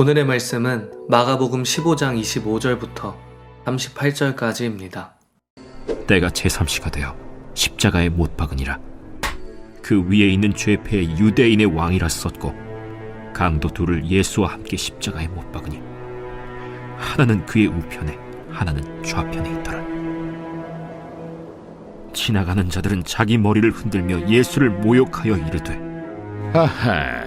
오늘의 말씀은 마가복음 15장 25절부터 38절까지입니다. 때가 제3시가 되어 십자가에 못 박으니라 그 위에 있는 죄패의 유대인의 왕이라 썼고 강도 둘을 예수와 함께 십자가에 못 박으니 하나는 그의 우편에 하나는 좌편에 있더라 지나가는 자들은 자기 머리를 흔들며 예수를 모욕하여 이르되 아하,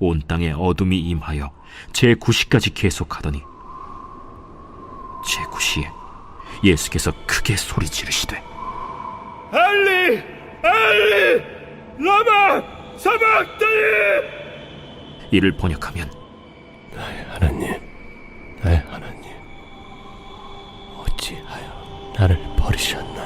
온 땅에 어둠이 임하여 제9시까지 계속하더니 제9시에 예수께서 크게 소리 지르시되 알리, 알리, 라마 사박다니. 이를 번역하면 하나님, 나의 하나님, 어찌하여 나를 버리셨나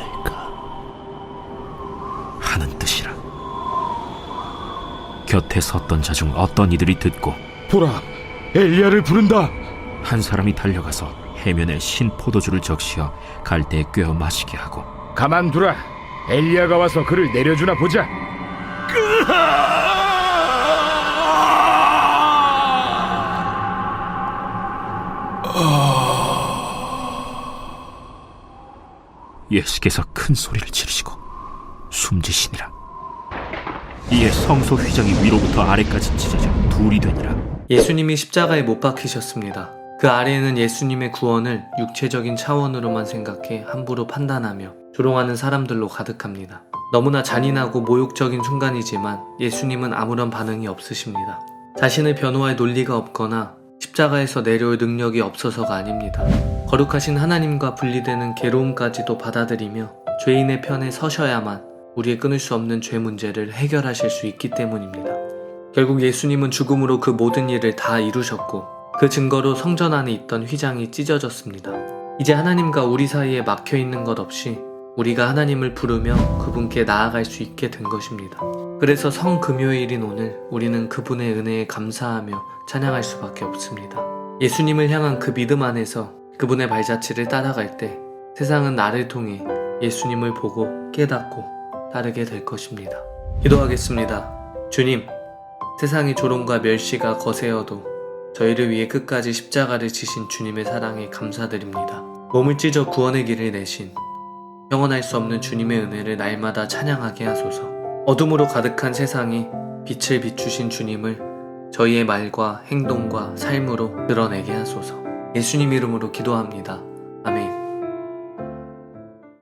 곁에 섰던 자 중 어떤 이들이 듣고 보라, 엘리야를 부른다. 한 사람이 달려가서 해면에 신 포도주를 적시어 갈대에 꿰어 마시게 하고 가만두라. 엘리야가 와서 그를 내려주나 보자. 예수께서 큰 소리를 지르시고 숨지시니라. 이에 성소 휘장이 위로부터 아래까지 찢어져 둘이 되니라. 예수님이 십자가에 못 박히셨습니다. 그 아래에는 예수님의 구원을 육체적인 차원으로만 생각해 함부로 판단하며 조롱하는 사람들로 가득합니다. 너무나 잔인하고 모욕적인 순간이지만 예수님은 아무런 반응이 없으십니다. 자신을 변호할 논리가 없거나 십자가에서 내려올 능력이 없어서가 아닙니다. 거룩하신 하나님과 분리되는 괴로움까지도 받아들이며 죄인의 편에 서셔야만 우리의 끊을 수 없는 죄 문제를 해결하실 수 있기 때문입니다. 결국 예수님은 죽음으로 그 모든 일을 다 이루셨고 그 증거로 성전 안에 있던 휘장이 찢어졌습니다. 이제 하나님과 우리 사이에 막혀 있는 것 없이 우리가 하나님을 부르며 그분께 나아갈 수 있게 된 것입니다. 그래서 성 금요일인 오늘 우리는 그분의 은혜에 감사하며 찬양할 수밖에 없습니다. 예수님을 향한 그 믿음 안에서 그분의 발자취를 따라갈 때 세상은 나를 통해 예수님을 보고 깨닫고 따르게 될 것입니다. 기도하겠습니다. 주님, 세상의 조롱과 멸시가 거세어도 저희를 위해 끝까지 십자가를 지신 주님의 사랑에 감사드립니다. 몸을 찢어 구원의 길을 내신 영원할 수 없는 주님의 은혜를 날마다 찬양하게 하소서. 어둠으로 가득한 세상에 빛을 비추신 주님을 저희의 말과 행동과 삶으로 드러내게 하소서. 예수님 이름으로 기도합니다. 아멘.